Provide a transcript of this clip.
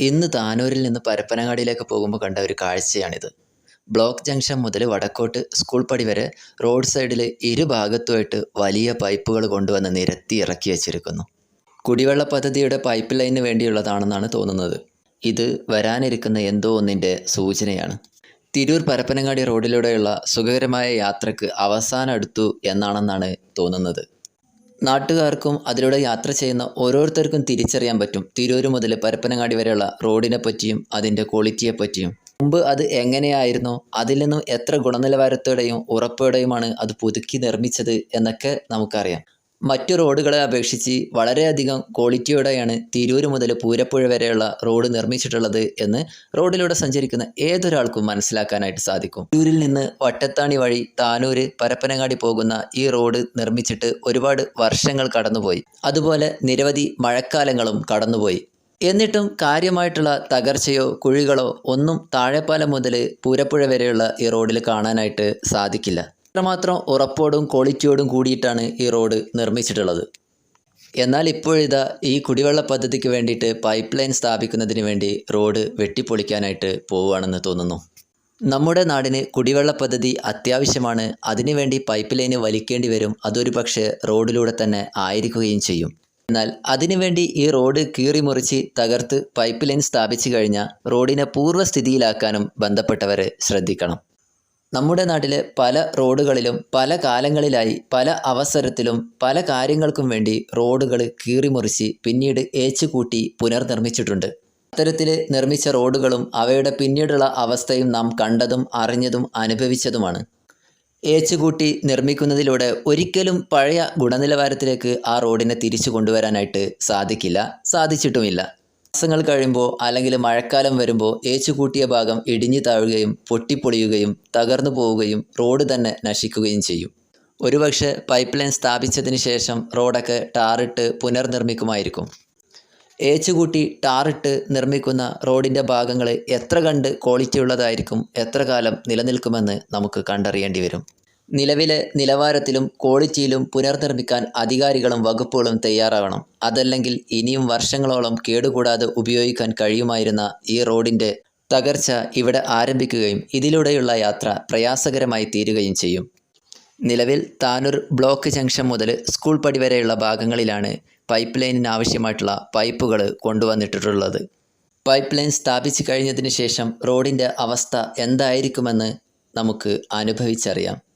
ഇന്ന് താനൂരിൽ നിന്ന് പരപ്പനങ്ങാടിയിലേക്ക് പോകുമ്പോൾ കണ്ട ഒരു കാഴ്ചയാണിത്. ബ്ലോക്ക് ജംഗ്ഷൻ മുതൽ വടക്കോട്ട് സ്കൂൾ പടി വരെ റോഡ് സൈഡിൽ ഇരുഭാഗത്തുമായിട്ട് വലിയ പൈപ്പുകൾ കൊണ്ടുവന്ന് നിരത്തി ഇറക്കി വച്ചിരിക്കുന്നു. കുടിവെള്ള പദ്ധതിയുടെ പൈപ്പ് ലൈനിന് വേണ്ടിയുള്ളതാണെന്നാണ് തോന്നുന്നത്. ഇത് വരാനിരിക്കുന്ന എന്തോ ഒന്നിന്റെ സൂചനയാണ്. തിരൂർ പരപ്പനങ്ങാടി റോഡിലൂടെയുള്ള സുഖകരമായ യാത്രയ്ക്ക് അവസാനം അടുത്തു എന്നാണെന്നാണ് തോന്നുന്നത്. നാട്ടുകാർക്കും അതിലൂടെ യാത്ര ചെയ്യുന്ന ഓരോരുത്തർക്കും തിരിച്ചറിയാൻ പറ്റും. തിരൂർ മുതൽ പരപ്പനങ്ങാടി വരെയുള്ള റോഡിനെ പറ്റിയും അതിന്റെ ക്വാളിറ്റിയെ പറ്റിയും. മുമ്പ് അത് എങ്ങനെയായിരുന്നു? അതിൽ നിന്നും എത്ര ഗുണനിലവാരത്തോടെയും ഉറപ്പോടെയുമാണ് അത് പുതുക്കി നിർമ്മിച്ചത് എന്നൊക്കെ നമുക്കറിയാം. മറ്റു റോഡുകളെ അപേക്ഷിച്ച് വളരെയധികം ക്വാളിറ്റിയോടെയാണ് തിരൂർ മുതൽ പൂരപ്പുഴ വരെയുള്ള റോഡ് നിർമ്മിച്ചിട്ടുള്ളത് എന്ന് റോഡിലൂടെ സഞ്ചരിക്കുന്ന ഏതൊരാൾക്കും മനസ്സിലാക്കാനായിട്ട് സാധിക്കും. തിരൂരിൽ നിന്ന് വട്ടത്താണി വഴി താനൂര് പരപ്പനങ്ങാടി പോകുന്ന ഈ റോഡ് നിർമ്മിച്ചിട്ട് ഒരുപാട് വർഷങ്ങൾ കടന്നുപോയി. അതുപോലെ നിരവധി മഴക്കാലങ്ങളും കടന്നുപോയി. എന്നിട്ടും കാര്യമായിട്ടുള്ള തകർച്ചയോ കുഴികളോ ഒന്നും താഴെപ്പാലം മുതൽ പൂരപ്പുഴ വരെയുള്ള ഈ റോഡിൽ കാണാനായിട്ട് സാധിക്കില്ല. അത്രമാത്രം ഉറപ്പോടും ക്വാളിറ്റിയോടും കൂടിയിട്ടാണ് ഈ റോഡ് നിർമ്മിച്ചിട്ടുള്ളത്. എന്നാൽ ഇപ്പോഴിതാ ഈ കുടിവെള്ള പദ്ധതിക്ക് വേണ്ടിയിട്ട് പൈപ്പ് ലൈൻ സ്ഥാപിക്കുന്നതിന് വേണ്ടി റോഡ് വെട്ടിപ്പൊളിക്കാനായിട്ട് പോവുകയാണെന്ന് തോന്നുന്നു. നമ്മുടെ നാടിന് കുടിവെള്ള പദ്ധതി അത്യാവശ്യമാണ്. അതിനുവേണ്ടി പൈപ്പ് ലൈന് വലിക്കേണ്ടി വരും. അതൊരു പക്ഷേ റോഡിലൂടെ തന്നെ ആയിരിക്കുകയും ചെയ്യും. എന്നാൽ അതിനുവേണ്ടി ഈ റോഡ് കീറിമുറിച്ച് തകർത്ത് പൈപ്പ് ലൈൻ സ്ഥാപിച്ചു കഴിഞ്ഞാൽ റോഡിനെ പൂർവസ്ഥിതിയിലാക്കാനും ബന്ധപ്പെട്ടവർ ശ്രദ്ധിക്കണം. നമ്മുടെ നാട്ടിലെ പല റോഡുകളിലും പല കാലങ്ങളിലായി പല അവസരത്തിലും പല കാര്യങ്ങൾക്കും വേണ്ടി റോഡുകൾ കീറിമുറിച്ച് പിന്നീട് ഏച്ചുകൂട്ടി പുനർനിർമ്മിച്ചിട്ടുണ്ട്. അത്തരത്തിൽ നിർമ്മിച്ച റോഡുകളും അവയുടെ പിന്നീടുള്ള അവസ്ഥയും നാം കണ്ടതും അറിഞ്ഞതും അനുഭവിച്ചതുമാണ്. ഏച്ചുകൂട്ടി നിർമ്മിക്കുന്നതിലൂടെ ഒരിക്കലും പഴയ ഗുണനിലവാരത്തിലേക്ക് ആ റോഡിനെ തിരിച്ചു കൊണ്ടുവരാനായിട്ട് സാധിക്കില്ല സാധിച്ചിട്ടുമില്ല. മാസങ്ങൾ കഴിയുമ്പോൾ അല്ലെങ്കിൽ മഴക്കാലം വരുമ്പോൾ ഏച്ചുകൂട്ടിയ ഭാഗം ഇടിഞ്ഞു താഴുകയും പൊട്ടിപ്പൊളിയുകയും തകർന്നു പോവുകയും റോഡ് തന്നെ നശിക്കുകയും ചെയ്യും. ഒരുപക്ഷെ പൈപ്പ് ലൈൻ സ്ഥാപിച്ചതിന് ശേഷം റോഡൊക്കെ ടാറിട്ട് പുനർനിർമ്മിക്കുമായിരിക്കും. ഏച്ചുകൂട്ടി ടാറിട്ട് നിർമ്മിക്കുന്ന റോഡിന്റെ ഭാഗങ്ങൾ എത്ര കണ്ട് ക്വാളിറ്റി ഉള്ളതായിരിക്കും എത്ര കാലം നിലനിൽക്കുമെന്ന് നമുക്ക് കണ്ടറിയേണ്ടി വരും. നിലവിലെ നിലവാരത്തിലും ക്വാളിറ്റിയിലും പുനർനിർമ്മിക്കാൻ അധികാരികളും വകുപ്പുകളും തയ്യാറാവണം. അതല്ലെങ്കിൽ ഇനിയും വർഷങ്ങളോളം കേടുകൂടാതെ ഉപയോഗിക്കാൻ കഴിയുമായിരുന്ന ഈ റോഡിന്റെ തകർച്ച ഇവിടെ ആരംഭിക്കുകയും ഇതിലൂടെയുള്ള യാത്ര പ്രയാസകരമായി തീരുകയും ചെയ്യും. നിലവിൽ താനൂർ ബ്ലോക്ക് ജംഗ്ഷൻ മുതൽ സ്കൂൾ പടി വരെയുള്ള ഭാഗങ്ങളിലാണ് പൈപ്പ് ലൈനിന് ആവശ്യമായിട്ടുള്ള പൈപ്പുകൾ കൊണ്ടുവന്നിട്ടുള്ളത് പൈപ്പ് ലൈൻ സ്ഥാപിച്ചു കഴിഞ്ഞതിന് ശേഷം റോഡിന്റെ അവസ്ഥ എന്തായിരിക്കുമെന്ന് നമുക്ക് അനുഭവിച്ചറിയാം.